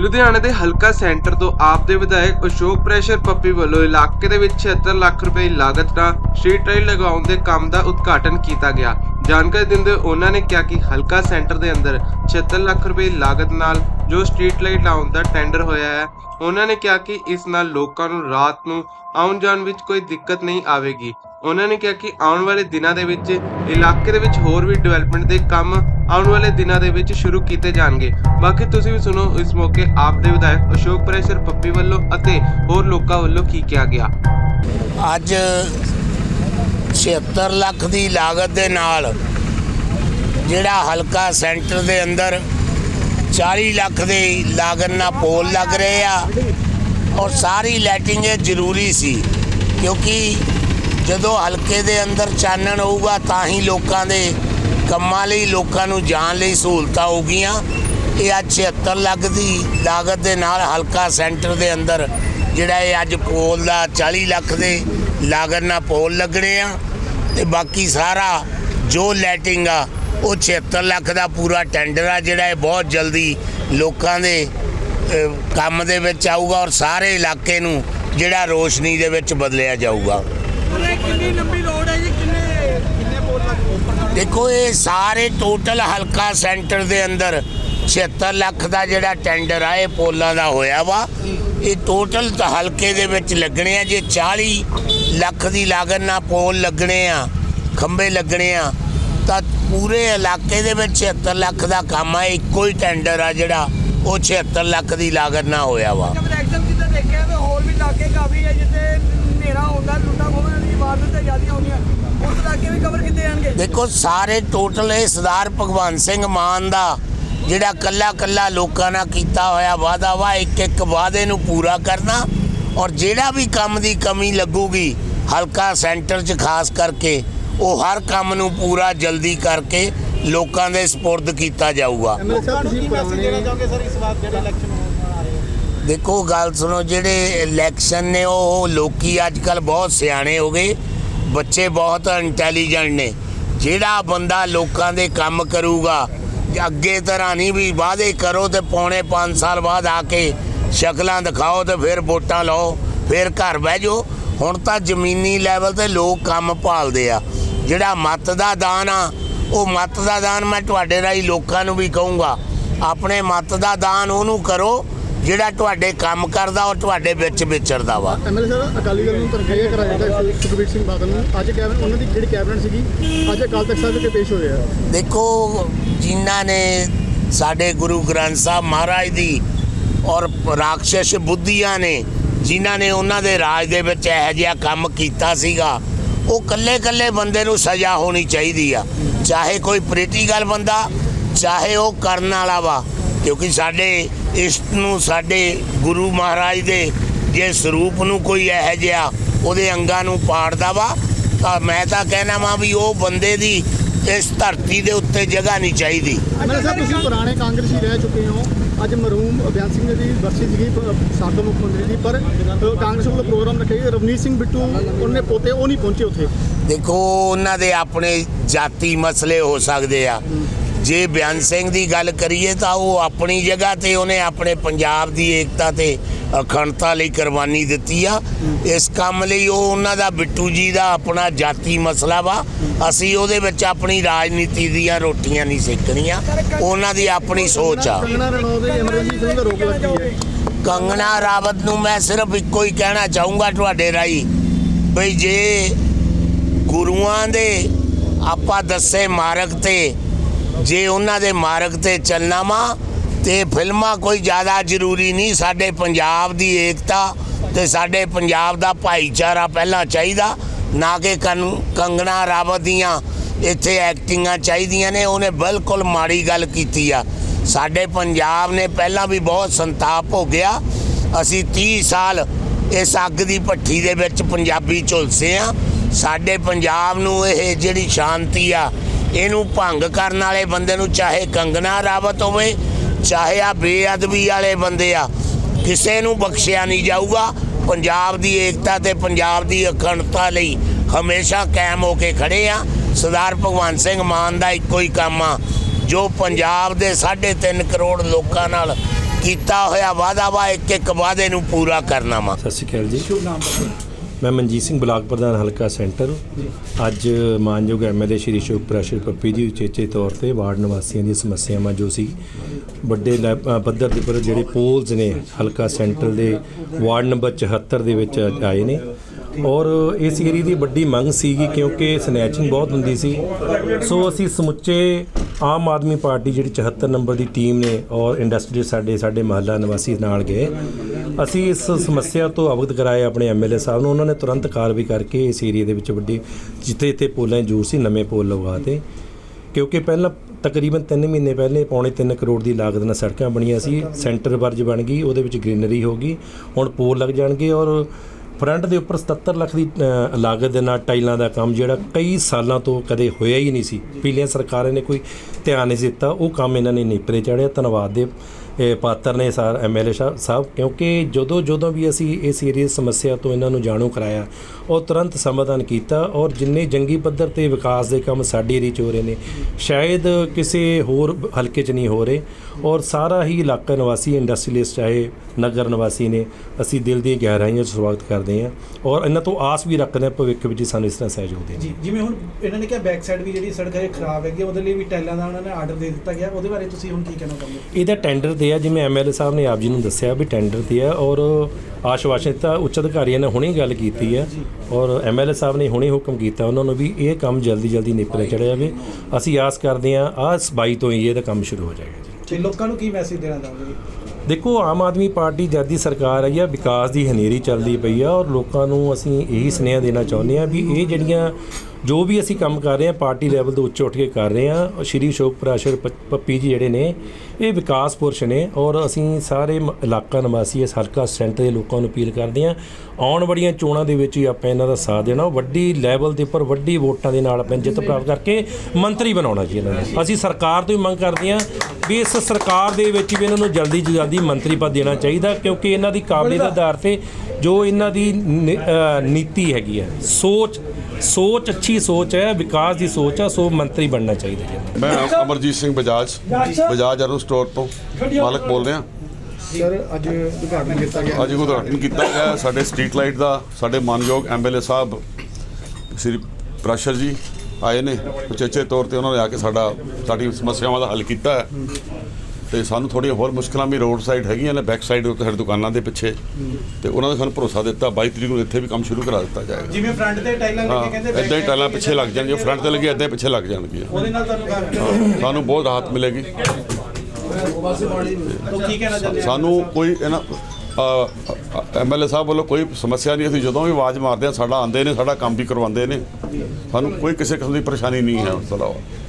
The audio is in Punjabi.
ਲੁਧਿਆਣਾ ਦੇ ਹਲਕਾ ਸੈਂਟਰ ਤੋਂ ਆਪ ਦੇ ਵਿਧਾਇਕ ਅਸ਼ੋਕ ਪ੍ਰੈਸ਼ਰ ਪੱਪੀ ਵੱਲੋਂ ਇਲਾਕੇ ਦੇ ਵਿੱਚ 76 ਲੱਖ ਰੁਪਏ ਲਾਗਤ ਨਾਲ ਸਟਰੀਟ ਲਾਈਟ ਲਗਾਉਣ ਦੇ ਕੰਮ ਦਾ ਉਦਘਾਟਨ ਕੀਤਾ ਗਿਆ। ਜਾਣਕਾਰੀ ਦਿੰਦੇ ਹੋਏ ਉਹਨਾਂ ਨੇ ਕਿਹਾ ਕਿ ਹਲਕਾ ਸੈਂਟਰ ਦੇ ਅੰਦਰ 76 ਲੱਖ ਰੁਪਏ ਲਾਗਤ ਨਾਲ ਜੋ ਸਟਰੀਟ ਲਾਈਟ ਲਾਉਣ ਦਾ ਟੈਂਡਰ ਹੋਇਆ ਹੈ, ਉਹਨਾਂ ਨੇ ਕਿਹਾ ਕਿ ਇਸ ਨਾਲ ਲੋਕਾਂ ਨੂੰ ਰਾਤ ਨੂੰ ਆਉਣ ਜਾਣ ਵਿੱਚ ਕੋਈ ਦਿੱਕਤ ਨਹੀਂ ਆਵੇਗੀ। ਉਹਨਾਂ ਨੇ ਕਿਹਾ ਕਿ ਆਉਣ ਵਾਲੇ ਦਿਨਾਂ ਦੇ ਵਿੱਚ ਇਲਾਕੇ ਦੇ ਵਿੱਚ ਹੋਰ ਵੀ ਡਿਵੈਲਪਮੈਂਟ ਦੇ ਕੰਮ ਆਉਣ ਵਾਲੇ ਦਿਨਾਂ ਦੇ ਵਿੱਚ ਸ਼ੁਰੂ ਕੀਤੇ ਜਾਣਗੇ। ਬਾਕੀ ਤੁਸੀਂ ਵੀ ਸੁਣੋ ਇਸ ਮੌਕੇ ਆਪ ਦੇ ਵਿਧਾਇਕ ਅਸ਼ੋਕ ਪ੍ਰੈਸ਼ਰ, ਪੱਪੀ ਵੱਲੋਂ ਅਤੇ ਹੋਰ ਲੋਕਾਂ ਵੱਲੋਂ ਕੀ ਕਿਹਾ ਗਿਆ। ਅੱਜ 76 ਲੱਖ ਦੀ ਲਾਗਤ ਦੇ ਨਾਲ ਜਿਹੜਾ ਹਲਕਾ ਸੈਂਟਰ ਦੇ ਅੰਦਰ 40 ਲੱਖ ਦੇ ਲਾਗਤ ਨਾਲ ਪੋਲ ਲੱਗ ਰਹੇ ਆ ਔਰ ਸਾਰੀ ਲਾਈਟਿੰਗ ਇਹ ਜ਼ਰੂਰੀ ਸੀ ਕਿਉਂਕਿ ਜਦੋਂ ਹਲਕੇ ਦੇ ਅੰਦਰ ਚਾਨਣ ਹੋਊਗਾ ਤਾਂ ਹੀ ਲੋਕਾਂ ਦੇ ਕੰਮਾਂ ਲਈ ਲੋਕਾਂ ਨੂੰ ਜਾਣ ਲਈ ਸਹੂਲਤਾਂ ਹੋਗੀਆਂ ਇਹ ਅੱਜ 76 ਲੱਖ ਦੀ ਲਾਗਤ ਦੇ ਨਾਲ ਹਲਕਾ ਸੈਂਟਰ ਦੇ ਅੰਦਰ ਜਿਹੜਾ ਇਹ ਅੱਜ ਪੋਲ ਦਾ 40 ਲੱਖ ਦੇ ਲਾਗਤ ਨਾਲ ਪੋਲ ਲੱਗਣੇ ਆ। ਤੇ ਬਾਕੀ ਸਾਰਾ ਜੋ ਲੈਟਿੰਗ ਆ, ਉਹ 76 ਲੱਖ ਦਾ ਪੂਰਾ ਟੈਂਡਰ ਆ ਜਿਹੜਾ ਇਹ ਬਹੁਤ ਜਲਦੀ ਲੋਕਾਂ ਦੇ ਕੰਮ ਦੇ ਵਿੱਚ ਆਊਗਾ ਔਰ ਸਾਰੇ ਇਲਾਕੇ ਨੂੰ ਜਿਹੜਾ ਰੋਸ਼ਨੀ ਦੇ ਵਿੱਚ ਬਦਲਿਆ ਜਾਊਗਾ। ਕਿੰਨੀ ਲੰਬੀ ਰੋਡ ਹੈ ਜੀ ਕਿੰਨੇ ਕਿੰਨੇ ਪੋਲ ਲੱਗ ਦੇਖੋ ਇਹ ਸਾਰੇ ਟੋਟਲ ਹਲਕਾ ਸੈਂਟਰ ਦੇ ਅੰਦਰ 76 ਲੱਖ ਦਾ ਜਿਹੜਾ ਟੈਂਡਰ ਆ, ਇਹ ਪੋਲਾਂ ਦਾ ਹੋਇਆ ਵਾ। ਇਹ ਟੋਟਲ ਹਲਕੇ ਦੇ ਵਿੱਚ ਲੱਗਣੇ ਆ, ਜੇ 40 ਲੱਖ ਦੀ ਲਾਗਤ ਨਾਲ ਪੋਲ ਲੱਗਣੇ ਆ, ਖੰਭੇ ਲੱਗਣੇ ਆ, ਤਾਂ ਪੂਰੇ ਇਲਾਕੇ ਦੇ ਵਿੱਚ 76 ਲੱਖ ਦਾ ਕੰਮ ਆ, ਇੱਕੋ ਹੀ ਟੈਂਡਰ ਆ ਜਿਹੜਾ ਉਹ 76 ਲੱਖ ਦੀ ਲਾਗਤ ਨਾਲ ਹੋਇਆ ਵਾ। ਜਦ ਜਿੱਦਾਂ ਦੇਖਿਆ ਹੋਰ ਵੀ ਇਲਾਕੇ ਕਾਫੀ ਹੈ ਜਿੱਥੇ ਹੁੰਦਾ ਲੁੱਟਾਂ ਖੋਹਾਂ ਦੀ ਵਾਰਦਾਤਾਂ ਤੇ ਜ਼ਿਆਦਾ ਆਉਂਦੀਆਂ ਉਸ ਇਲਾਕੇ ਵੀ ਕਵਰ ਕੀਤੇ ਜਾਣਗੇ ਦੇਖੋ ਸਾਰੇ ਟੋਟਲ ਇਹ ਸਰਦਾਰ ਭਗਵੰਤ ਸਿੰਘ ਮਾਨ ਦਾ ਜਿਹੜਾ ਕੱਲਾ ਕੱਲਾ ਲੋਕਾਂ ਨਾਲ ਕੀਤਾ ਹੋਇਆ ਵਾਅਦਾ ਵਾ ਇੱਕ ਇੱਕ ਵਾਅਦੇ ਨੂੰ ਪੂਰਾ ਕਰਨਾ ਔਰ ਜਿਹੜਾ ਵੀ ਕੰਮ ਦੀ ਕਮੀ ਲੱਗੂਗੀ ਹਲਕਾ ਸੈਂਟਰ 'ਚ ਖਾਸ ਕਰਕੇ ਉਹ ਹਰ ਕੰਮ ਨੂੰ ਪੂਰਾ ਜਲਦੀ ਕਰਕੇ ਲੋਕਾਂ ਦੇ ਸਪੁਰਦ ਕੀਤਾ ਜਾਊਗਾ। ਐਮਐਲਏ ਸਾਹਿਬ ਤੁਸੀਂ ਮੈਸੇਜ ਦੇਣਾ ਚਾਹੋਗੇ ਸਰ ਇਸ ਵਾਰ ਜਿਹੜੇ ਇਲੈਕਸ਼ਨ ਦੇਖੋ, ਗੱਲ ਸੁਣੋ, ਜਿਹੜੇ ਇਲੈਕਸ਼ਨ ਨੇ, ਉਹ ਲੋਕੀ ਅੱਜ ਕੱਲ ਬਹੁਤ ਸਿਆਣੇ ਹੋ ਗਏ। ਬੱਚੇ ਬਹੁਤ ਇੰਟੈਲੀਜੈਂਟ ਨੇ। ਜਿਹੜਾ ਬੰਦਾ ਲੋਕਾਂ ਦੇ ਕੰਮ ਕਰੂਗਾ, ਅੱਗੇ ਤਰ੍ਹਾਂ ਨਹੀਂ ਵੀ ਵਾਅਦੇ ਕਰੋ ਤੇ ਪੌਣੇ 5 ਸਾਲ ਬਾਅਦ ਆ ਕੇ ਸ਼ਕਲਾਂ ਦਿਖਾਓ ਤੇ ਫਿਰ ਵੋਟਾਂ ਲਓ, ਫਿਰ ਘਰ ਬਹਿ ਜਾਓ। ਹੁਣ ਤਾਂ ਜ਼ਮੀਨੀ ਲੈਵਲ ਤੇ ਲੋਕ ਕੰਮ ਭਾਲਦੇ ਆ। ਜਿਹੜਾ ਮਤ ਦਾ ਦਾਨ ਆ, ਉਹ ਮਤ ਦਾ ਦਾਨ ਮੈਂ ਤੁਹਾਡੇ ਰਾਹੀਂ ਲੋਕਾਂ ਨੂੰ ਵੀ ਕਹੂੰਗਾ। ਆਪਣੇ ਮਤ ਦਾ ਦਾਨ ਉਹਨੂੰ ਕਰੋ ਜਿਹੜਾ ਤੁਹਾਡੇ ਕੰਮ ਕਰਦਾ ਔਰ ਤੁਹਾਡੇ ਵਿੱਚ ਵਿਚਰਦਾ ਵਾ। ਐਮਐਲਏ ਸਾਹਿਬ ਅਕਾਲੀ ਦਲ ਨੂੰ ਤਰਕੀਹ ਕਰਾਇਆ ਜਾਂਦਾ ਹੈ ਸੁਖਬੀਰ ਸਿੰਘ ਬਾਦਲ ਨੂੰ। ਅੱਜ ਕੈਬਨਿਟ ਉਹਨਾਂ ਦੀ ਜਿਹੜੀ ਕੈਬਨਿਟ ਸੀਗੀ ਅੱਜ ਅਕਾਲ ਤਖਤ ਸਾਹਿਬ ਵਿਖੇ ਪੇਸ਼ ਹੋਏ ਆ ਦੇਖੋ ਜਿਨ੍ਹਾਂ ਨੇ ਸਾਡੇ ਗੁਰੂ ਗ੍ਰੰਥ ਸਾਹਿਬ ਮਹਾਰਾਜ ਦੀ ਔਰ ਰਾਖਸ਼ ਬੁੱਧੀਆਂ ਨੇ ਜਿਨ੍ਹਾਂ ਨੇ ਉਹਨਾਂ ਦੇ ਰਾਜ ਦੇ ਵਿੱਚ ਇਹੋ ਜਿਹਾ ਕੰਮ ਕੀਤਾ ਸੀਗਾ ਉਹ ਕੱਲੇ ਕੱਲੇ ਬੰਦੇ ਨੂੰ ਸਜ਼ਾ ਹੋਣੀ ਚਾਹੀਦੀ ਆ। ਚਾਹੇ ਕੋਈ ਪੋਲੀਟੀਕਲ ਬੰਦਾ ਚਾਹੇ ਉਹ ਕਰਨ ਵਾਲਾ ਵਾ ਕਿਉਂਕਿ ਸਾਡੇ ਇਸ ਨੂੰ ਸਾਡੇ ਗੁਰੂ ਮਹਾਰਾਜ ਦੇ ਜੇ ਸਰੂਪ ਨੂੰ ਕੋਈ ਇਹੋ ਜਿਹਾ ਉਹਦੇ ਅੰਗਾਂ ਨੂੰ ਪਾੜਦਾ ਵਾ ਤਾਂ ਮੈਂ ਤਾਂ ਕਹਿਣਾ ਵਾਂ ਵੀ ਉਹ ਬੰਦੇ ਦੀ ਇਸ ਧਰਤੀ ਦੇ ਉੱਤੇ ਜਗ੍ਹਾ ਨਹੀਂ ਚਾਹੀਦੀ। ਐਮਐਲਏ ਸਾਹਿਬ ਤੁਸੀਂ ਪੁਰਾਣੇ ਕਾਂਗਰਸੀ ਰਹਿ ਚੁੱਕੇ ਹੋ। ਅੱਜ ਮਰਹੂਮ ਬਿਆਨ ਸਿੰਘ ਦੀ ਬਰਸੀ ਸੀਗੀ ਪ- ਸਾਬਕਾ ਮੁੱਖ ਮੰਤਰੀ ਦੀ ਪਰ ਅ, ਕਾਂਗਰਸ ਵੱਲੋਂ ਪ੍ਰੋਗਰਾਮ ਰੱਖਿਆ ਗਿਆ ਰਵਨੀਤ ਸਿੰਘ ਬਿੱਟੂ ਉਹਨੇ ਪੋਤੇ ਉਹ ਨਹੀਂ ਪਹੁੰਚੇ ਉੱਥੇ। ਦੇਖੋ ਉਹਨਾਂ ਦੇ ਆਪਣੇ ਜਾਤੀ ਮਸਲੇ ਹੋ ਸਕਦੇ ਆ। ਜੇ ਬਿਆਨ ਸਿੰਘ ਦੀ ਗੱਲ ਕਰੀਏ ਤਾਂ ਉਹ ਆਪਣੀ ਜਗ੍ਹਾ ਤੇ ਉਹਨੇ ਆਪਣੇ ਪੰਜਾਬ ਦੀ ਏਕਤਾ ਤੇ ਅਖੰਡਤਾ ਲਈ ਕੁਰਬਾਨੀ ਦਿੱਤੀ ਆ। ਇਸ ਕੰਮ ਲਈ ਉਹ ਉਹਨਾਂ ਦਾ ਬਿੱਟੂ ਜੀ ਦਾ ਆਪਣਾ ਜਾਤੀ ਮਸਲਾ ਵਾ। ਅਸੀਂ ਉਹਦੇ ਵਿੱਚ ਆਪਣੀ ਰਾਜਨੀਤੀ ਦੀਆਂ ਰੋਟੀਆਂ ਨਹੀਂ ਸੇਕਣੀਆਂ। ਉਹਨਾਂ ਦੀ ਆਪਣੀ ਸੋਚ ਆ। ਕੰਗਣਾ ਰਣੌਤ ਦੇ ਐਮਰਜੈਂਸੀ ਫਿਲਮ ਦਾ ਰੋਕ ਲੱਗੀ ਹੈ। ਕੰਗਣਾ ਰਾਵਤ ਨੂੰ ਮੈਂ ਸਿਰਫ ਇੱਕੋ ਹੀ ਕਹਿਣਾ ਚਾਹੂੰਗਾ ਤੁਹਾਡੇ ਰਾਹੀਂ ਬਈ ਜੇ ਗੁਰੂਆਂ ਦੇ ਆਪਾਂ ਦੱਸੇ ਮਾਰਗ ਤੇ ਜੇ ਉਹਨਾਂ ਦੇ ਮਾਰਗ ਤੇ ਚੱਲਣਾ ਵਾ ਤੇ ਫਿਲਮਾਂ ਕੋਈ ਜ਼ਿਆਦਾ ਜ਼ਰੂਰੀ ਨਹੀਂ, ਸਾਡੇ ਪੰਜਾਬ ਦੀ ਏਕਤਾ ਤੇ ਸਾਡੇ ਪੰਜਾਬ ਦਾ ਭਾਈਚਾਰਾ ਪਹਿਲਾਂ ਚਾਹੀਦਾ, ਨਾ ਕਿ ਕੰ- ਕੰਗਣਾ ਰਾਵਤ ਦੀਆਂ ਇੱਥੇ ਐਕਟਿੰਗਾਂ ਚਾਹੀਦੀਆਂ ਨੇ, ਉਹਨੇ ਬਿਲਕੁਲ ਮਾੜੀ ਗੱਲ ਕੀਤੀ ਆ। ਸਾਡੇ ਪੰਜਾਬ ਨੇ ਪਹਿਲਾਂ ਵੀ ਬਹੁਤ ਸੰਤਾਪ ਹੋ ਗਿਆ। ਅਸੀਂ 30 ਸਾਲ ਇਸ ਅੱਗ ਦੀ ਭੱਠੀ ਦੇ ਵਿੱਚ ਪੰਜਾਬੀ ਝੁਲਸੇ ਆ। ਸਾਡੇ ਪੰਜਾਬ ਨੂੰ ਇਹ ਜਿਹੜੀ ਸ਼ਾਂਤੀ ਆ ਇਹਨੂੰ ਭੰਗ ਕਰਨ ਵਾਲੇ ਬੰਦੇ ਨੂੰ ਚਾਹੇ ਕੰਗਨਾ ਰਾਵਤ ਹੋਵੇ ਚਾਹੇ ਆ ਬੇਅਦਬੀ ਵਾਲੇ ਬੰਦੇ ਆ ਕਿਸੇ ਨੂੰ ਬਖਸ਼ਿਆ ਨਹੀਂ ਜਾਊਗਾ। ਪੰਜਾਬ ਦੀ ਏਕਤਾ ਤੇ ਪੰਜਾਬ ਦੀ ਅਖੰਡਤਾ ਲਈ ਹਮੇਸ਼ਾ ਕਾਇਮ ਹੋ ਕੇ ਖੜੇ ਆ। ਸਰਦਾਰ ਭਗਵੰਤ ਸਿੰਘ ਮਾਨ ਦਾ ਇੱਕੋ ਹੀ ਕੰਮ ਆ ਜੋ ਪੰਜਾਬ ਦੇ 3.5 ਕਰੋੜ ਲੋਕਾਂ ਨਾਲ ਕੀਤਾ ਹੋਇਆ ਵਾਅਦਾ ਵਾ ਇੱਕ ਇੱਕ ਵਾਅਦੇ ਨੂੰ ਪੂਰਾ ਕਰਨਾ ਵਾ। ਸਤਿ ਸ਼੍ਰੀ ਅਕਾਲ ਜੀ। ਮੈਂ ਮਨਜੀਤ ਸਿੰਘ ਬਲਾਕ ਪ੍ਰਧਾਨ ਹਲਕਾ ਸੈਂਟਰ। ਅੱਜ ਮਾਨਯੋਗ ਐਮਐਲਏ ਸ਼੍ਰੀ ਸ਼ੋਕ ਪ੍ਰੈਸ਼ਰ ਪੱਪੀ ਜੀ ਉਚੇਚੇ ਤੌਰ ਤੇ ਵਾਰਡ ਨਿਵਾਸੀਆਂ ਦੀਆਂ ਸਮੱਸਿਆਵਾਂ ਜੋ ਸੀ ਵੱਡੇ ਪੱਧਰ ਦੇ ਉੱਪਰ ਜਿਹੜੇ ਪੋਲਸ ਨੇ ਹਲਕਾ ਸੈਂਟਰ ਦੇ ਵਾਰਡ ਨੰਬਰ 74 ਦੇ ਵਿੱਚ ਆਏ ਨੇ। ਔਰ ਇਸ ਏਰੀਏ ਦੀ ਵੱਡੀ ਮੰਗ ਸੀਗੀ ਕਿਉਂਕਿ ਸਨੈਚਿੰਗ ਬਹੁਤ ਹੁੰਦੀ ਸੀ। ਸੋ ਅਸੀਂ ਸਮੁੱਚੇ ਆਮ ਆਦਮੀ ਪਾਰਟੀ ਜਿਹੜੀ 74 ਨੰਬਰ ਦੀ ਟੀਮ ਨੇ ਔਰ ਇੰਡਸਟਰੀ ਸਾਡੇ ਸਾਡੇ ਮਹੱਲਾ ਨਿਵਾਸੀ ਨਾਲ ਗਏ। ਅਸੀਂ ਇਸ ਸਮੱਸਿਆ ਤੋਂ ਅਵਗਤ ਕਰਾਏ ਆਪਣੇ ਐਮਐਲਏ ਸਾਹਿਬ ਨੂੰ। ਉਹਨਾਂ ਨੇ ਤੁਰੰਤ ਕਾਰਵਾਈ ਕਰਕੇ ਇਸ ਏਰੀਆ ਦੇ ਵਿੱਚ ਵੱਡੀ, ਜਿੱਥੇ ਇੱਥੇ ਪੋਲਾਂ ਦੀ ਸੀ, ਨਵੇਂ ਪੋਲ ਲਗਵਾਤੇ ਕਿਉਂਕਿ ਪਹਿਲਾਂ ਤਕਰੀਬਨ 3 ਮਹੀਨੇ ਪਹਿਲੇ ਪੌਣੇ 3 ਕਰੋੜ ਦੀ ਲਾਗਤ ਨਾਲ ਸੜਕਾਂ ਬਣੀਆਂ ਸੀ। ਸੈਂਟਰ ਵਰਜ ਬਣ ਗਈ, ਉਹਦੇ ਵਿੱਚ ਗ੍ਰੀਨਰੀ ਹੋ ਗਈ। ਹੁਣ ਪੋਲ ਲੱਗ ਜਾਣਗੇ ਔਰ ਫਰੰਟ ਦੇ ਉੱਪਰ 77 ਲੱਖ ਦੀ ਲਾਗਤ ਦੇ ਨਾਲ ਟਾਈਲਾਂ ਦਾ ਕੰਮ ਜਿਹੜਾ ਕਈ ਸਾਲਾਂ ਤੋਂ ਕਦੇ ਹੋਇਆ ਹੀ ਨਹੀਂ ਸੀ। ਪਿਛਲੀਆਂ ਸਰਕਾਰਾਂ ਨੇ ਕੋਈ ਧਿਆਨ ਨਹੀਂ ਦਿੱਤਾ, ਉਹ ਕੰਮ ਇਹਨਾਂ ਨੇ ਨੇਪਰੇ ਚਾੜਿਆ ਧੰਨਵਾਦ ਦੇ ਪਾਤਰ ਨੇ ਸਰ ਐਮਐਲਏ ਸਾਹਿਬ ਕਿਉਂਕਿ ਜਦੋਂ ਜਦੋਂ ਵੀ ਅਸੀਂ ਇਸ ਏਰੀਆ ਦੀ ਸਮੱਸਿਆ ਤੋਂ ਇਹਨਾਂ ਨੂੰ ਜਾਣੂ ਕਰਾਇਆ ਉਹ ਤੁਰੰਤ ਸਮਾਧਾਨ ਕੀਤਾ ਔਰ ਜਿੰਨੇ ਜੰਗੀ ਪੱਧਰ ਤੇ ਵਿਕਾਸ ਦੇ ਕੰਮ ਸਾਡੇ ਏਰੀਆ 'ਚ ਹੋ ਰਹੇ ਨੇ ਸ਼ਾਇਦ ਕਿਸੇ ਹੋਰ ਹਲਕੇ 'ਚ ਨਹੀਂ ਹੋ ਰਹੇ ਔਰ ਸਾਰਾ ਹੀ ਇਲਾਕਾ ਨਿਵਾਸੀ ਇੰਡਸਟਰੀਅਲਿਸਟ ਚਾਹੇ ਨਗਰ ਨਿਵਾਸੀ ਨੇ ਅਸੀਂ ਦਿਲ ਦੀ ਗਹਿਰਾਈਆਂ 'ਚ ਸਵਾਗਤ ਕਰਦੇ ਹਾਂ ਔਰ ਇਹਨਾਂ ਤੋਂ ਆਸ ਵੀ ਰੱਖਦੇ ਹਾਂ ਭਵਿੱਖ ਵਿੱਚ ਸਾਨੂੰ ਇਸ ਤਰ੍ਹਾਂ ਸਹਿਯੋਗ ਦੇਣ ਜੀ ਜਿਵੇਂ ਹੁਣ ਇਹਨਾਂ ਨੇ ਕਿਹਾ ਬੈਕ ਸਾਈਡ ਵੀ ਜਿਹੜੀ ਸੜਕ ਹੈ ਖਰਾਬ ਹੈਗੀ ਉਹਦੇ ਲਈ ਵੀ ਟਾਈਲਾਂ ਦਾ ਉਹਨਾਂ ਨੇ ਆਰਡਰ ਦੇ ਦਿੱਤਾ ਗਿਆ ਉਹਦੇ ਬਾਰੇ ਤੁਸੀਂ ਹੁਣ ਕੀ ਕਹਿਣਾ ਚਾਹੁੰਦੇ ਇਹਦਾ ਟੈਂਡਰ ਤੇ ਆ ਜਿਵੇਂ ਐਮਐਲਏ ਸਾਹਿਬ ਨੇ ਆਪ ਜੀ ਨੂੰ ਦੱਸਿਆ ਵੀ ਟੈਂਡਰ ਤੇ ਆ ਔਰ ਆਸ਼ਵਾਸਨ ਦਿੱਤਾ ਉੱਚ ਅਧਿਕਾਰੀਆਂ ਨੇ ਹੁਣੇ ਗੱਲ ਕੀਤੀ ਹੈ ਔਰ ਐਮਐਲਏ ਸਾਹਿਬ ਨੇ ਹੁਣੇ ਹੁਕਮ ਕੀਤਾ ਉਹਨਾਂ ਨੂੰ ਵੀ ਇਹ ਕੰਮ ਜਲਦੀ ਜਲਦੀ ਨਿਪਟਿਆ ਚੜਿਆ ਜਾਵੇ। ਅਸੀਂ ਆਸ ਕਰਦੇ ਹਾਂ ਆਹ 22 ਤੋਂ ਹੀ ਇਹਦਾ ਕੰਮ ਸ਼ੁਰੂ ਹੋ ਜਾਏਗਾ ਜੀ। ਤੇ ਲੋਕਾਂ ਨੂੰ ਕੀ ਮੈਸੇਜ ਦੇਣਾ ਚਾਹੁੰਦੇ ਜੀ? ਦੇਖੋ ਆਮ ਆਦਮੀ ਪਾਰਟੀ ਜਦ ਦੀ ਸਰਕਾਰ ਆਈ ਆ ਵਿਕਾਸ ਦੀ ਹਨੇਰੀ ਚੱਲਦੀ ਪਈ ਆ ਔਰ ਲੋਕਾਂ ਨੂੰ ਅਸੀਂ ਇਹੀ ਸੁਨੇਹਾ ਦੇਣਾ ਚਾਹੁੰਦੇ ਆ ਵੀ ਇਹ ਜਿਹੜੀਆਂ ਜੋ ਵੀ ਅਸੀਂ ਕੰਮ ਕਰ ਰਹੇ ਹਾਂ, ਪਾਰਟੀ ਲੈਵਲ ਤੋਂ ਉੱਚ ਉੱਠ ਕੇ ਕਰ ਰਹੇ ਹਾਂ ਸ਼੍ਰੀ ਸ਼ੋਕ ਪ੍ਰਾਸ਼ਰ ਪੱਪੀ ਜੀ ਜਿਹੜੇ ਨੇ, ਇਹ ਵਿਕਾਸ ਪੁਰਸ਼ ਨੇ ਔਰ ਅਸੀਂ ਸਾਰੇ ਇਲਾਕਾ ਨਿਵਾਸੀ ਇਸ ਹਲਕਾ ਸੈਂਟਰ ਦੇ ਲੋਕਾਂ ਨੂੰ ਅਪੀਲ ਕਰਦੇ ਹਾਂ, ਆਉਣ ਵਾਲੀਆਂ ਚੋਣਾਂ ਦੇ ਵਿੱਚ ਹੀ ਆਪਾਂ ਇਹਨਾਂ ਦਾ ਸਾਥ ਦੇਣਾ ਵੱਡੀ ਲੈਵਲ ਦੇ ਉੱਪਰ ਵੱਡੀ ਵੋਟਾਂ ਦੇ ਨਾਲ ਆਪਾਂ ਜਿੱਤ ਪ੍ਰਾਪਤ ਕਰਕੇ ਮੰਤਰੀ ਬਣਾਉਣਾ ਜੀ ਇਹਨਾਂ ਨੂੰ। ਅਸੀਂ ਸਰਕਾਰ ਤੋਂ ਹੀ ਮੰਗ ਕਰਦੇ ਹਾਂ ਵੀ ਇਸ ਸਰਕਾਰ ਦੇ ਵਿੱਚ ਵੀ ਇਹਨਾਂ ਨੂੰ ਜਲਦੀ ਤੋਂ ਜਲਦੀ ਮੰਤਰੀ ਪਦ ਦੇਣਾ ਚਾਹੀਦਾ, ਕਿਉਂਕਿ ਇਹਨਾਂ ਦੀ ਕਾਬਲੀਅਤ ਦੇ ਆਧਾਰ ਤੇ ਜੋ ਇਹਨਾਂ ਦੀ ਨੀ- ਨੀਤੀ ਹੈਗੀ ਹੈ, ਸੋਚ ਸੋਚ ਅੱਛੀ ਸੋਚ ਹੈ ਵਿਕਾਸ ਦੀ ਸੋਚ ਹੈ ਸੋ ਮੰਤਰੀ ਬਣਨਾ ਚਾਹੀਦਾ ਜੀ। ਮੈਂ ਅਮਰਜੀਤ ਸਿੰਘ ਬਜਾਜ ਬਜਾਜ ਅਰੋ ਸਟੋਰ ਤੋਂ ਮਾਲਕ ਬੋਲ ਰਿਹਾ। ਸਰ ਅੱਜ ਉਦਘਾਟਨ ਕੀਤਾ ਗਿਆ। ਅੱਜ ਉਦਘਾਟਨ ਕੀਤਾ ਗਿਆ। ਸਾਡੇ ਸਟਰੀਟ ਲਾਈਟ ਦਾ ਸਾਡੇ ਮਾਨਯੋਗ ਐਮਐਲਏ ਸਾਹਿਬ ਸ੍ਰੀ ਪ੍ਰਾਸ਼ਰ ਜੀ ਆਏ ਨੇ। ਉਚੇਚੇ ਤੌਰ ਤੇ ਉਹਨਾਂ ਨੇ ਆ ਕੇ ਸਾਡਾ ਸਾਡੀ ਸਮੱਸਿਆਵਾਂ ਦਾ ਹੱਲ ਕੀਤਾ ਹੈ। ਤੇ ਸਾਨੂੰ ਥੋੜ੍ਹੀਆਂ ਹੋਰ ਮੁਸ਼ਕਲਾਂ ਵੀ ਰੋਡ ਸਾਈਡ ਹੈਗੀਆਂ ਨੇ ਬੈਕ ਸਾਈਡ ਉੱਤੇ ਸਾਡੀ ਦੁਕਾਨਾਂ ਦੇ ਪਿੱਛੇ। ਤੇ ਉਹਨਾਂ ਨੇ ਸਾਨੂੰ ਭਰੋਸਾ ਦਿੱਤਾ 22 ਤਰੀਕ ਨੂੰ ਇੱਥੇ ਵੀ ਕੰਮ ਸ਼ੁਰੂ ਕਰਾ ਦਿੱਤਾ ਜਾਏਗਾ। ਜਿਵੇਂ ਫਰੰਟ ਤੇ ਟਾਈਲਾਂ ਹਾਂ ਲੱਗੇ ਕਹਿੰਦੇ back ਇਦਾਂ ਹੀ ਤੇ ਪਿੱਛੇ ਲੱਗ ਜਾਣਗੀਆਂ ਫਰੰਟ ਤੇ ਲੱਗੀ ਇਦਾਂ ਹੀ ਪਿੱਛੇ ਲੱਗ ਜਾਣਗੀਆਂ। ਉਹਦੇ ਨਾਲ ਤੁਹਾਨੂੰ ਸਾਨੂੰ ਬਹੁਤ ਰਾਹਤ ਮਿਲੇਗੀ। ਸਾਨੂੰ ਕੋਈ ਇਹਨਾਂ ਐਮਐਲਏ ਸਾਹਿਬ ਵੱਲੋਂ ਕੋਈ ਸਮੱਸਿਆ ਨਹੀਂ ਅਸੀਂ ਜਦੋਂ ਵੀ ਆਵਾਜ਼ ਮਾਰਦੇ ਆ ਸਾਡਾ ਆਂਦੇ ਨੇ ਸਾਡਾ ਕੰਮ ਵੀ ਕਰਵਾਉਂਦੇ ਨੇ। ਸਾਨੂੰ ਕੋਈ ਕਿਸੇ ਕਿਸਮ ਦੀ ਪਰੇਸ਼ਾਨੀ ਨਹੀਂ ਹੈ ਉਸ ਤੋਂ ਇਲਾਵਾ।